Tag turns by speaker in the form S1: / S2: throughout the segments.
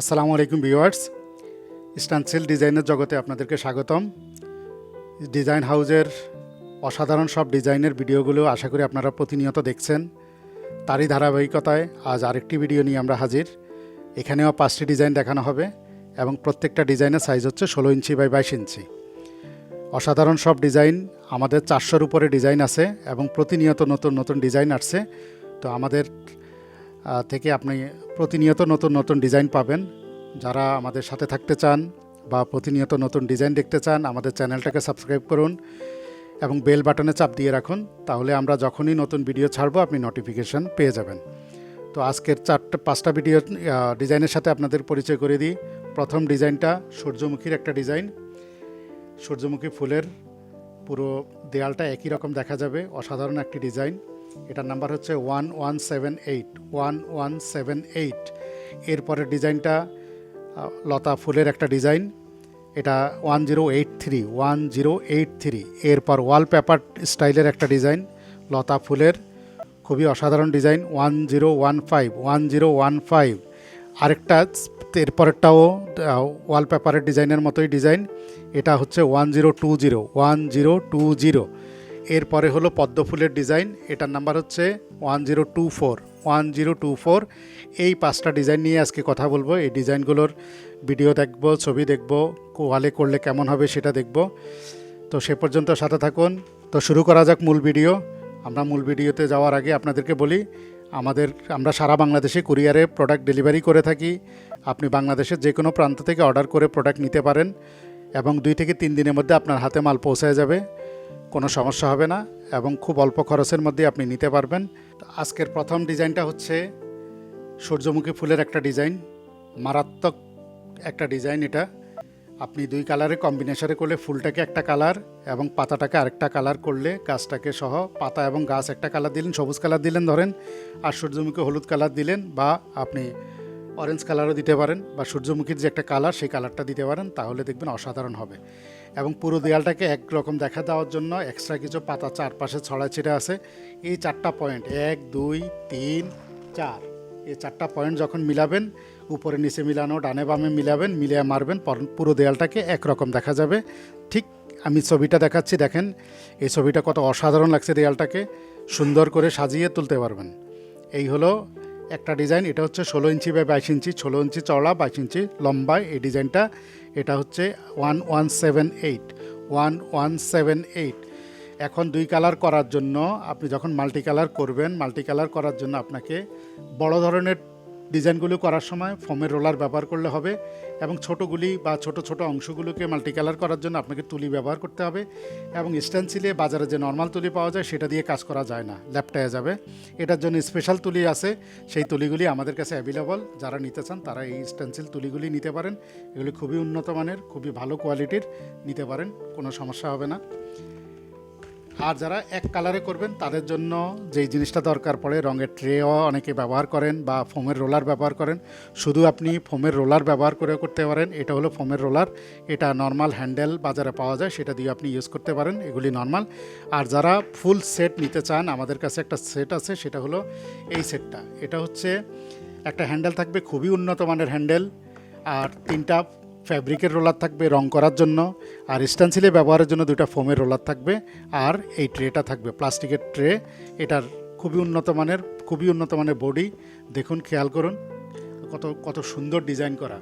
S1: আসসালামু আলাইকুম ভিউয়ার্স। স্টানসিল ডিজাইনের জগতে আপনাদেরকে স্বাগতম। ডিজাইন হাউজের অসাধারণ সব ডিজাইনের ভিডিওগুলো আশা করি আপনারা প্রতিনিয়ত দেখছেন। তারই ধারাবাহিকতায় আজ আরেকটি ভিডিও নিয়ে আমরা হাজির। এখানেও পাঁচটি ডিজাইন দেখানো হবে এবং প্রত্যেকটা ডিজাইনের সাইজ হচ্ছে ষোলো ইঞ্চি বাই বাইশ ইঞ্চি। অসাধারণ সব ডিজাইন আমাদের চারশোর উপরে ডিজাইন আছে এবং প্রতিনিয়ত নতুন নতুন ডিজাইন আসছে। তো আমাদের থেকে আপনি প্রতিনিয়ত নতুন নতুন ডিজাইন পাবেন। যারা আমাদের সাথে থাকতে চান বা প্রতিনিয়ত নতুন ডিজাইন দেখতে চান, আমাদের চ্যানেলটাকে সাবস্ক্রাইব করুন এবং বেল বাটনে চাপ দিয়ে রাখুন। তাহলে আমরা যখনই নতুন ভিডিও ছাড়বো, আপনি নোটিফিকেশান পেয়ে যাবেন। তো আজকের চারটে, পাঁচটা ভিডিও ডিজাইনের সাথে আপনাদের পরিচয় করে দিই। প্রথম ডিজাইনটা সূর্যমুখীর একটা ডিজাইন। সূর্যমুখী ফুলের পুরো দেয়ালটা একই রকম দেখা যাবে। অসাধারণ একটি ডিজাইন। এটার নাম্বার হচ্ছে one one seven eight, one one seven eight. এরপরের ডিজাইনটা লতা ফুলের একটা ডিজাইন। এটা one zero eight three, one zero eight three. এরপর ওয়ালপেপার স্টাইলের একটা ডিজাইন, লতা ফুলের। খুবই অসাধারণ design, one zero one five, one zero one five. আরেকটা, এরপরেরটাও ওয়ালপেপারের ডিজাইনের মতোই ডিজাইন। এটা হচ্ছে one zero two zero, one zero two zero. এরপরে হলো পদ্ম ফুলের ডিজাইন। এটার নাম্বার হচ্ছে one zero two four. One zero two four, এই পাঁচটা ডিজাইন নিয়ে আজকে কথা বলব। এই ডিজাইনগুলোর ভিডিও দেখব, ছবি দেখব, কোয়ালে করলে কেমন হবে সেটা দেখব। তো সে পর্যন্ত সাথে থাকুন। তো শুরু করা যাক মূল ভিডিও। আমরা মূল ভিডিওতে যাওয়ার আগে আপনাদেরকে বলি, আমাদের, আমরা সারা বাংলাদেশে কুরিয়ারে প্রোডাক্ট ডেলিভারি করে থাকি। আপনি বাংলাদেশের যে কোনো প্রান্ত থেকে অর্ডার করে প্রোডাক্ট নিতে পারেন এবং দুই থেকে তিন দিনের মধ্যে আপনার হাতে মাল পৌঁছায় যাবে। কোনো সমস্যা হবে না এবং খুব অল্প খরচের মধ্যে আপনি নিতে পারবেন। আজকের প্রথম ডিজাইনটা হচ্ছে সূর্যমুখী ফুলের একটা ডিজাইন, মারাত্মক একটা ডিজাইন এটা। আপনি দুই কালারে কম্বিনেশনে করলে ফুলটাকে একটা কালার এবং পাতাটাকে আরেকটা কালার করলে গাছটাকে সহ পাতা এবং গাছ একটা কালার দিলেন, সবুজ কালার দিলেন ধরেন, আর সূর্যমুখী হলুদ কালার দিলেন বা আপনি অরেঞ্জ কালারও দিতে পারেন বা সূর্যমুখীর যে একটা কালার সেই কালারটা দিতে পারেন, তাহলে দেখবেন অসাধারণ হবে। এবং পুরো দেয়ালটাকে একরকম দেখা দেওয়ার জন্য এক্সট্রা কিছু পাতা চারপাশে ছড়ায় ছিটে আছে। এই চারটা পয়েন্ট এক, দুই, তিন, চার। এই চারটা পয়েন্ট যখন মিলাবেন, উপরে নিচে মিলানো, ডানে বামে মিলাবেন, মিলিয়ে মারবেন, পর- দেয়ালটাকে একরকম দেখা যাবে। ঠিক আমি ছবিটা দেখাচ্ছি, দেখেন, এই ছবিটা কত অসাধারণ লাগছে দেয়ালটাকে। সুন্দর করে সাজিয়ে তুলতে পারবেন। এই হলো একটা ডিজাইন এটা হচ্ছে ষোলো ইঞ্চি বা বাইশ ইঞ্চি। ষোলো ইঞ্চি চওড়া, বাইশ ইঞ্চি লম্বা, এই ডিজাইনটা এটা হচ্ছে one one seven eight, one one seven eight. এখন দুই কালার করার জন্য আপনি যখন মাল্টি কালার করবেন মাল্টি কালার করার জন্য আপনাকে বড় ধরনের ডিজাইনগুলো করার সময় ফোমের রোলার ব্যবহার করলে হবে এবং ছোটোগুলি বা ছোট ছোট অংশগুলোকে মাল্টি কালার করার জন্য আপনাকে তুলি ব্যবহার করতে হবে এবং স্টেন্সিলে বাজারে যে নর্মাল তুলি পাওয়া যায় সেটা দিয়ে কাজ করা যায় না, ল্যাপটায় যাবে। এটার জন্য স্পেশাল তুলি আছে, সেই তুলিগুলি আমাদের কাছে অ্যাভেলেবল যারা নিতে চান তারা এই স্টেন্সিল তুলিগুলি নিতে পারেন। এগুলি খুবই উন্নত মানের, খুবই ভালো কোয়ালিটির নিতে পারেন, কোনো সমস্যা হবে না। আর যারা এক কালারে করবেন, তাদের জন্য যেই জিনিসটা দরকার পড়ে, রঙের ট্রেও অনেকে ব্যবহার করেন বা ফোমের রোলার ব্যবহার করেন। শুধু আপনি ফোমের রোলার ব্যবহার করে করতে পারেন, এটা হলো ফোমের রোলার এটা নর্মাল হ্যান্ডেল বাজারে পাওয়া যায়, সেটা দিয়ে আপনি ইউজ করতে পারেন, এগুলি নর্মাল আর যারা ফুল সেট নিতে চান, আমাদের কাছে একটা সেট আছে, সেটা হলো এই সেটটা এটা হচ্ছে, একটা হ্যান্ডেল থাকবে খুবই উন্নত মানের হ্যান্ডেল আর তিনটা ফ্যাব্রিকের রোলার থাকবে রং করার জন্য, আর স্ট্যান্সিলে ব্যবহারের জন্য দুটো ফোমের রোলার থাকবে, আর এই ট্রেটা থাকবে, প্লাস্টিকের ট্রে। এটার খুবই উন্নত মানের, খুবই উন্নত মানের বডি, দেখুন, খেয়াল করুন, কত কত সুন্দর ডিজাইন করা।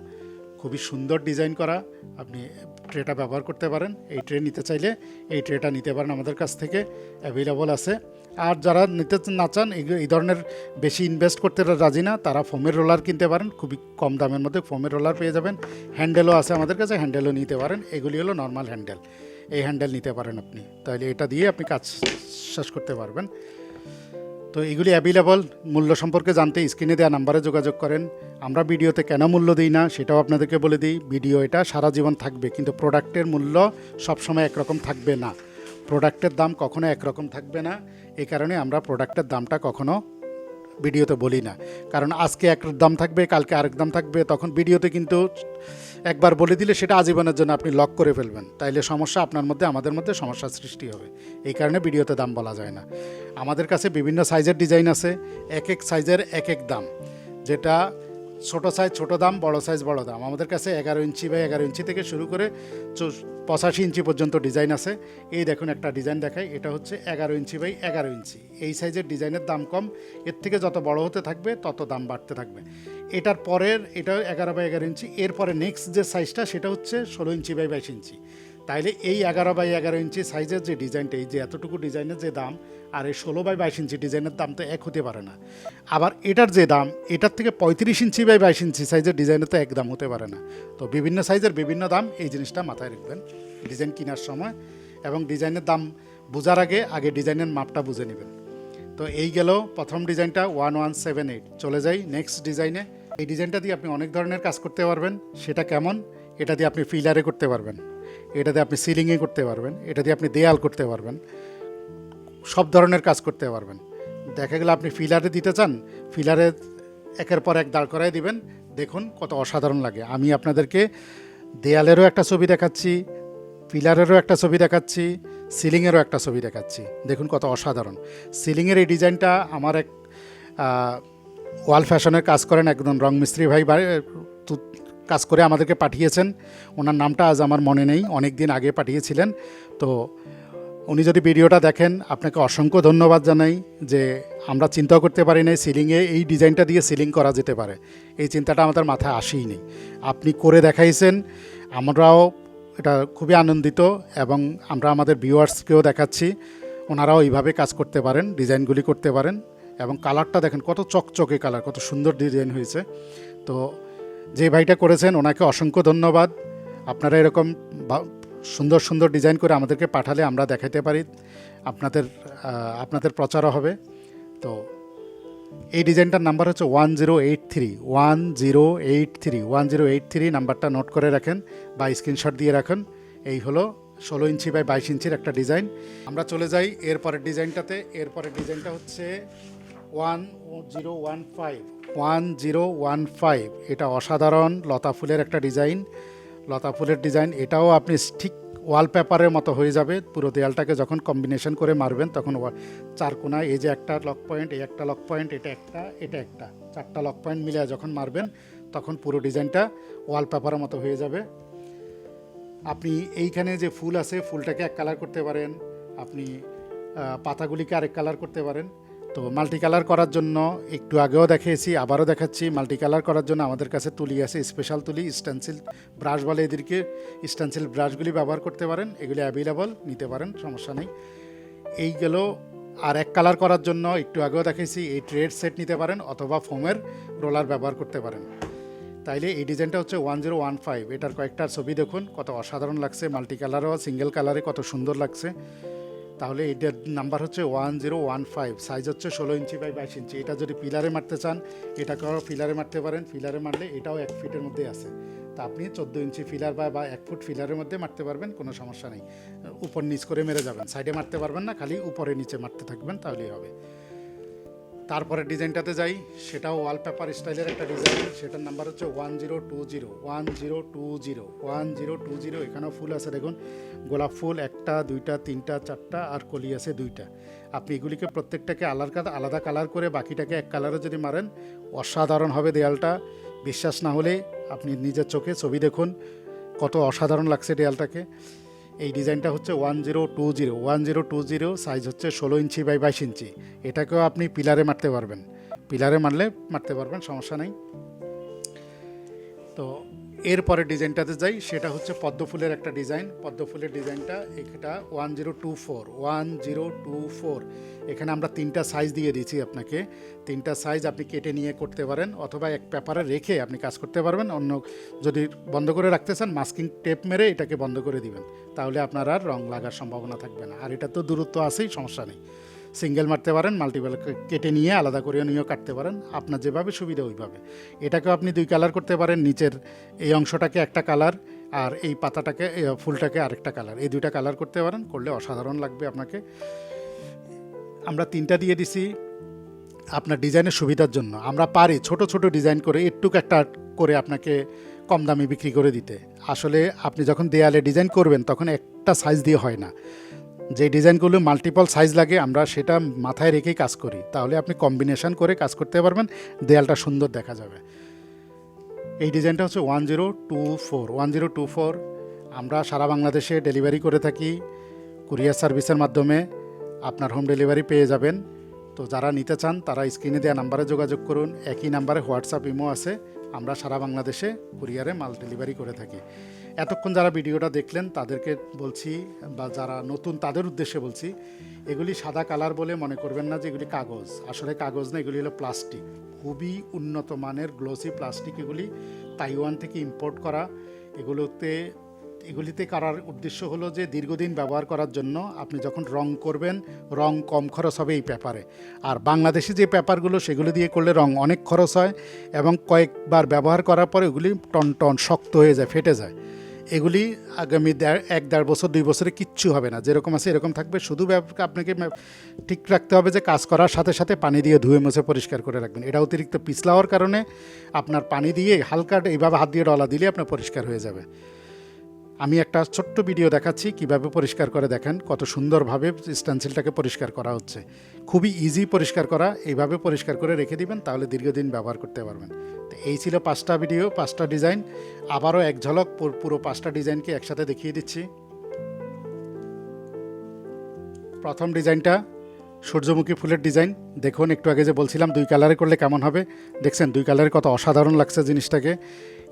S1: খুবই সুন্দর ডিজাইন করা। আপনি ট্রেটা ব্যবহার করতে পারেন। এই ট্রে নিতে চাইলে এই ট্রেটা নিতে পারেন আমাদের কাছ থেকে। অ্যাভেলেবল আছে। আর যারা নিতে না চান, এই ধরনের বেশি ইনভেস্ট করতে রাজি না, তারা ফোমের রোলার কিনতে পারেন। খুবই কম দামের মধ্যে ফোমের রোলার পেয়ে যাবেন। হ্যান্ডেলও আছে আমাদের কাছে হ্যান্ডেলও নিতে পারেন। এগুলি হলো নর্মাল হ্যান্ডেল এই হ্যান্ডেল নিতে পারেন আপনি। তাহলে এটা দিয়ে আপনি কাজ শেষ করতে পারবেন। তো এগুলি অ্যাভেলেবল মূল্য সম্পর্কে জানতে স্ক্রিনে দেওয়া নাম্বারে যোগাযোগ করেন। আমরা ভিডিওতে কেন মূল্য দিই না সেটাও আপনাদেরকে বলে দিই। ভিডিও এটা সারা জীবন থাকবে, কিন্তু প্রোডাক্টের মূল্য সবসময় একরকম থাকবে না। প্রোডাক্টের দাম কখনো একরকম থাকবে না। এ কারণে আমরা প্রোডাক্টের দামটা কখনো ভিডিওতে বলি না। কারণ আজকে এক দাম থাকবে, কালকে আরেক দাম থাকবে, তখন ভিডিওতে কিন্তু একবার বলে দিলে সেটা আজীবনের জন্য আপনি লক করে ফেলবেন। তাইলে সমস্যা আপনার মধ্যে, আমাদের মধ্যে সমস্যার সৃষ্টি হবে। এই কারণে ভিডিওতে দাম বলা যায় না। আমাদের কাছে বিভিন্ন সাইজের ডিজাইন আছে, এক এক সাইজের এক এক দাম। যেটা ছোট সাইজ ছোট দাম, বড় সাইজ বড় দাম। আমাদের কাছে এগারো ইঞ্চি বা এগারো ইঞ্চি থেকে শুরু করে পঁচাশি ইঞ্চি পর্যন্ত ডিজাইন আছে। এই দেখুন একটা ডিজাইন দেখাই। এটা হচ্ছে এগারো ইঞ্চি বাই এগারো ইঞ্চি। এই সাইজের ডিজাইনের দাম কম। এর থেকে যত বড় হতে থাকবে, তত দাম বাড়তে থাকবে। এটার পরের, এটা এগারো বাই এগারো ইঞ্চি। এরপরে নেক্সট যে সাইজটা সেটা হচ্ছে ষোলো ইঞ্চি বাই বাইশ ইঞ্চি। তাইলে এই এগারো বাই এগারো ইঞ্চি সাইজের যে ডিজাইনটা, এই যে এতটুকু ডিজাইনের যে দাম, আর এই ষোলো বাই বাইশ ইঞ্চি ডিজাইনের দাম তো এক হতে পারে না। আবার এটার যে দাম, এটার থেকে পঁয়ত্রিশ ইঞ্চি বাই বাইশ ইঞ্চি সাইজের ডিজাইনের তো এক দাম হতে পারে না। তো বিভিন্ন সাইজের বিভিন্ন দাম, এই জিনিসটা মাথায় রাখবেন। ডিজাইন কেনার সময় এবং ডিজাইনের দাম বোঝার আগে আগে ডিজাইনের মাপটা বুঝে নেবেন। তো এই গেল প্রথম ডিজাইনটা, ওয়ান ওয়ান সেভেন এইট। চলে যাই নেক্সট ডিজাইনে। এই ডিজাইনটা দিয়ে আপনি অনেক ধরনের কাজ করতে পারবেন। সেটা কেমন? এটা দিয়ে আপনি ফিলারে করতে পারবেন, এটা দিয়ে আপনি সিলিংয়ে করতে পারবেন, এটা দিয়ে আপনি দেয়াল করতে পারবেন, সব ধরনের কাজ করতে পারবেন। দেখা গেল আপনি ফিলারে দিতে চান ফিলারে একের পর এক দাঁড় করাই দিবেন, দেখুন কত অসাধারণ লাগে। আমি আপনাদেরকে দেয়ালেরও একটা ছবি দেখাচ্ছি পিলারেরও একটা ছবি দেখাচ্ছি সিলিংয়েরও একটা ছবি দেখাচ্ছি। দেখুন কত অসাধারণ। সিলিংয়ের এই ডিজাইনটা আমার এক ওয়াল ফ্যাশনের কাজ করেন একদম রং মিস্ত্রি ভাই কাজ করে আমাদেরকে পাঠিয়েছেন। ওনার নামটা আজ আমার মনে নেই, অনেক দিন আগে পাঠিয়েছিলেন। তো উনি যদি ভিডিওটা দেখেন, আপনাকে অসংখ্য ধন্যবাদ জানাই যে আমরা চিন্তাও করতে পারি নাই, সিলিংয়ে এই ডিজাইনটা দিয়ে সিলিং করা যেতে পারে। এই চিন্তাটা আমাদের মাথায় আসেই নেই। আপনি করে দেখাইছেন, আমরাও এটা খুবই আনন্দিত এবং আমরা আমাদের ভিউয়ার্সকেও দেখাচ্ছি। ওনারাও এইভাবে কাজ করতে পারেন, ডিজাইনগুলি করতে পারেন এবং কালারটা দেখেন কত চকচকে কালার, কত সুন্দর ডিজাইন হয়েছে। তো যে ভাইটা করেছেন, ওনাকে অসংখ্য ধন্যবাদ। আপনারা এরকম সুন্দর সুন্দর ডিজাইন করে আমাদেরকে পাঠালে আমরা দেখাতে পারি। আপনাদের আপনাদের প্রচারও হবে। তো এই ডিজাইনটার নাম্বার হচ্ছে one zero eight three, one zero eight three, one zero eight three নাম্বারটা নোট করে রাখেন বা স্ক্রিনশট দিয়ে রাখেন। এই হলো ষোলো ইঞ্চি বাই বাইশ ইঞ্চির একটা ডিজাইন। আমরা চলে যাই এরপরের ডিজাইনটাতে। এরপরের ডিজাইনটা হচ্ছে one zero one five one zero one five এটা অসাধারণ লতা ফুলের একটা ডিজাইন। লতা ফুলের ডিজাইন, এটাও আপনি ঠিক ওয়ালপেপারের মতো হয়ে যাবে। পুরো দেয়ালটাকে যখন কম্বিনেশন করে মারবেন, তখন চার কোনায়, এই যে একটা লক পয়েন্ট এই একটা লক পয়েন্ট এটা একটা এটা একটা। চারটা লক পয়েন্ট মিলে যখন মারবেন, তখন পুরো ডিজাইনটা ওয়ালপেপারের মতো হয়ে যাবে। আপনি এইখানে যে ফুল আছে, ফুলটাকে এক কালার করতে পারেন। আপনি পাতাগুলিকে আরেক কালার করতে পারেন। তো মাল্টি কালার করার জন্য একটু আগেও দেখিয়েছি, আবারও দেখাচ্ছি। মাল্টি কালার করার জন্য আমাদের কাছে তুলি আছে স্পেশাল তুলি স্টেন্সিল ব্রাশ বলে এদেরকে। স্টেন্সিল ব্রাশগুলি ব্যবহার করতে পারেন, এগুলি অ্যাভেলেবল নিতে পারেন, সমস্যা নেই। এই গেল, আর এক কালার করার জন্য একটু আগেও দেখিয়েছি, এই ট্রেড সেট নিতে পারেন অথবা ফোমের রোলার ব্যবহার করতে পারেন। তাইলে এই ডিজাইনটা হচ্ছে ওয়ান জিরো ওয়ান ফাইভ এটার কয়েকটা ছবি দেখুন, কত অসাধারণ লাগছে। মাল্টি কালারও সিঙ্গেল কালারে কত সুন্দর লাগছে। তাহলে এটার নাম্বার হচ্ছে one zero one five. Size হচ্ছে ষোলো ইঞ্চি বাই বাইশ ইঞ্চি। এটা যদি পিলারে মারতে চান, এটাকেও ফিলারে মারতে পারেন। ফিলারে মারলে এটাও এক ফিটের মধ্যে আছে। তা আপনি চোদ্দ ইঞ্চি ফিলার বা বা এক ফুট ফিলারের মধ্যে মারতে পারবেন, কোনো সমস্যা নেই। উপর নিচ করে মেরে যাবেন। সাইডে মারতে পারবেন না, খালি উপরে নিচে মারতে থাকবেন, তাহলেই হবে। তারপরে ডিজাইনটাতে যাই। সেটাও ওয়ালপেপার স্টাইলের একটা ডিজাইন। সেটার নাম্বার হচ্ছে one zero two zero. One zero two zero. One zero two zero, এখানেও ফুল আছে। দেখুন গোলাপ ফুল একটা, দুইটা, তিনটা, চারটা আর কলি আছে দুইটা। আপনি এগুলিকে প্রত্যেকটাকে আলাদা আলাদা কালার করে বাকিটাকে এক কালারে যদি মারেন, অসাধারণ হবে দেয়ালটা। বিশ্বাস না হলে আপনি নিজের চোখে ছবি দেখুন, কত অসাধারণ লাগছে দেয়ালটাকে। এই ডিজাইনটা হচ্ছে one zero two zero. One zero two zero size হচ্ছে ষোলো ইঞ্চি বাই বাইশ ইঞ্চি। এটাকেও আপনি পিলারে মারতে পারবেন। পিলারে মারলে মারতে পারবেন, সমস্যা নেই। তো এরপরে ডিজাইনটাতে যাই, সেটা হচ্ছে পদ্মফুলের একটা ডিজাইন। পদ্মফুলের ডিজাইনটা এটা one zero two four, one zero two four. এখানে আমরা তিনটা সাইজ দিয়ে দিয়েছি আপনাকে। তিনটা সাইজ আপনি কেটে নিয়ে করতে পারেন, অথবা এক পেপারে রেখে আপনি কাজ করতে পারবেন। অন্য যদি বন্ধ করে রাখতে চান মাস্কিং টেপ মেরে এটাকে বন্ধ করে দিবেন। তাহলে আপনার আর রং লাগার সম্ভাবনা থাকবে না। আর এটা তো দূরত্ব আছেই, সমস্যা নেই। সিঙ্গেল মারতে পারেন মাল্টিপল কেটে নিয়ে আলাদা করে নিয়েও কাটতে পারেন। আপনার যেভাবে সুবিধা ওইভাবে। এটাকেও আপনি দুই কালার করতে পারেন, নিচের এই অংশটাকে একটা কালার আর এই পাতাটাকে ফুলটাকে আরেকটা কালার এই দুইটা কালার করতে পারেন, করলে অসাধারণ লাগবে আপনাকে। আমরা তিনটা দিয়ে দিছি আপনার ডিজাইনের সুবিধার জন্য। আমরা পারি ছোট ছোট ডিজাইন করে একটুক একটা করে আপনাকে কম দামে বিক্রি করে দিতে। আসলে আপনি যখন দেয়ালে ডিজাইন করবেন, তখন একটা সাইজ দিয়ে হয় না। যে ডিজাইনগুলো মাল্টিপল সাইজ লাগে, আমরা সেটা মাথায় রেখেই কাজ করি। তাহলে আপনি কম্বিনেশন করে কাজ করতে পারবেন, দেয়ালটা সুন্দর দেখা যাবে। এই ডিজাইনটা হচ্ছে one zero two four one zero two four আমরা সারা বাংলাদেশে ডেলিভারি করে থাকি কুরিয়ার সার্ভিসের মাধ্যমে। আপনার হোম ডেলিভারি পেয়ে যাবেন। তো যারা নিতে চান, তারা স্ক্রিনে দেওয়া নাম্বারে যোগাযোগ করুন। একই নাম্বারে হোয়াটসঅ্যাপ ইমো আছে। আমরা সারা বাংলাদেশে কুরিয়ারে মাল ডেলিভারি করে থাকি। এতক্ষণ যারা ভিডিওটা দেখলেন, তাদেরকে বলছি বা যারা নতুন, তাদের উদ্দেশ্যে বলছি, এগুলি সাদা কালার বলে মনে করবেন না যে এগুলি কাগজ। আসলে কাগজ না, এগুলি হলো প্লাস্টিক। খুবই উন্নত মানের গ্লোসি প্লাস্টিক এগুলি তাইওয়ান থেকে ইম্পোর্ট করা। এগুলোতে এগুলিতে করার উদ্দেশ্য হলো যে দীর্ঘদিন ব্যবহার করার জন্য আপনি যখন রং করবেন, রং কম খরচ হবে এই পেপারে। আর বাংলাদেশি যে পেপারগুলো, সেগুলো দিয়ে করলে রং অনেক খরচ হয় এবং কয়েকবার ব্যবহার করার পরে এগুলি টন টন শক্ত হয়ে যায়, ফেটে যায়। এগুলি আগামী এক দেড় বছর, দুই বছরে কিচ্ছু হবে না। যেরকম আছে এরকম থাকবে। শুধু আপনাকে ঠিক রাখতে হবে যে কাজ করার সাথে সাথে পানি দিয়ে ধুয়ে মুছে পরিষ্কার করে রাখবেন। এটা অতিরিক্ত পিছলা হওয়ার কারণে আপনার পানি দিয়ে হালকা এইভাবে হাত দিয়ে ডলা দিলে আপনার পরিষ্কার হয়ে যাবে। আমি একটা ছোট্ট ভিডিও দেখাচ্ছি, কীভাবে পরিষ্কার করে দেখেন, কত সুন্দরভাবে স্ট্যান্সিলটাকে পরিষ্কার করা হচ্ছে। খুবই ইজি পরিষ্কার করা, এইভাবে পরিষ্কার করে রেখে দিবেন, তাহলে দীর্ঘদিন ব্যবহার করতে পারবেন। তো এই ছিল পাঁচটা ভিডিও পাঁচটা ডিজাইন আবারও এক ঝলক, পুরো পাঁচটা ডিজাইনকে একসাথে দেখিয়ে দিচ্ছি। প্রথম ডিজাইনটা সূর্যমুখী ফুলের ডিজাইন। দেখুন, একটু আগে যে বলছিলাম, দুই কালারে করলে কেমন হবে? দেখছেন, দুই কালারে কত অসাধারণ লাগছে জিনিসটাকে।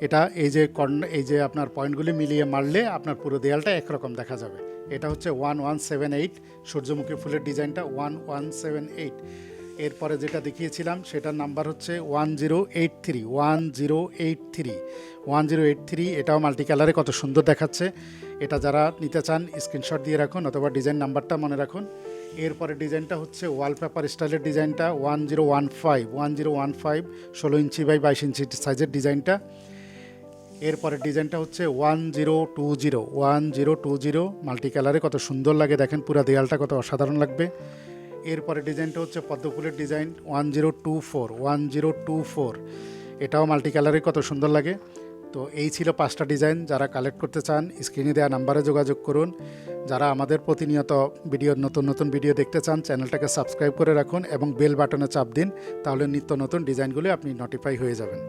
S1: এটা এই যে কর্ন এই যে আপনার পয়েন্টগুলি মিলিয়ে মারলে আপনার পুরো দেয়ালটা একরকম দেখা যাবে। এটা হচ্ছে ওয়ান ওয়ান সেভেন এইট, সূর্যমুখী ফুলের ডিজাইনটা ওয়ান ওয়ান সেভেন এইট। এরপরে যেটা দেখিয়েছিলাম, সেটার নাম্বার হচ্ছে one zero eight three, one zero eight three. One zero eight three, এটাও মাল্টি কালারে কত সুন্দর দেখাচ্ছে। এটা যারা নিতে চান স্ক্রিনশট দিয়ে রাখুন অথবা ডিজাইন নাম্বারটা মনে রাখুন। এরপরে ডিজাইনটা হচ্ছে ওয়ালপেপার স্টাইলের ডিজাইনটা one zero one five one zero one five ষোলো ইঞ্চি বাই বাইশ ইঞ্চি সাইজের ডিজাইনটা এরপরে ডিজাইনটা হচ্ছে one zero two zero one zero two zero multi কালারে কত সুন্দর লাগে, দেখেন পুরো দেয়ালটা কত অসাধারণ লাগবে। এরপরে ডিজাইনটা হচ্ছে পদ্মফুলের design one zero two four one zero two four এটাও মাল্টি কালারে কত সুন্দর লাগে। তো এই ছিল পাঁচটা ডিজাইন যারা কালেক্ট করতে চান। স্ক্রিনে দেওয়া নাম্বারে যোগাযোগ করুন। যারা আমাদের প্রতিনিয়ত ভিডিও নতুন নতুন ভিডিও দেখতে চান, চ্যানেলটাকে সাবস্ক্রাইব করে রাখুন এবং বেল বাটনে চাপ দিন, তাহলে নিত্য নতুন ডিজাইনগুলি আপনি নোটিফাই হয়ে যাবেন।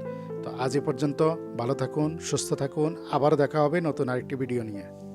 S1: তো আজ এ পর্যন্ত ভালো থাকুন, সুস্থ থাকুন। আবার দেখা হবে নতুন আরেকটি ভিডিও নিয়ে।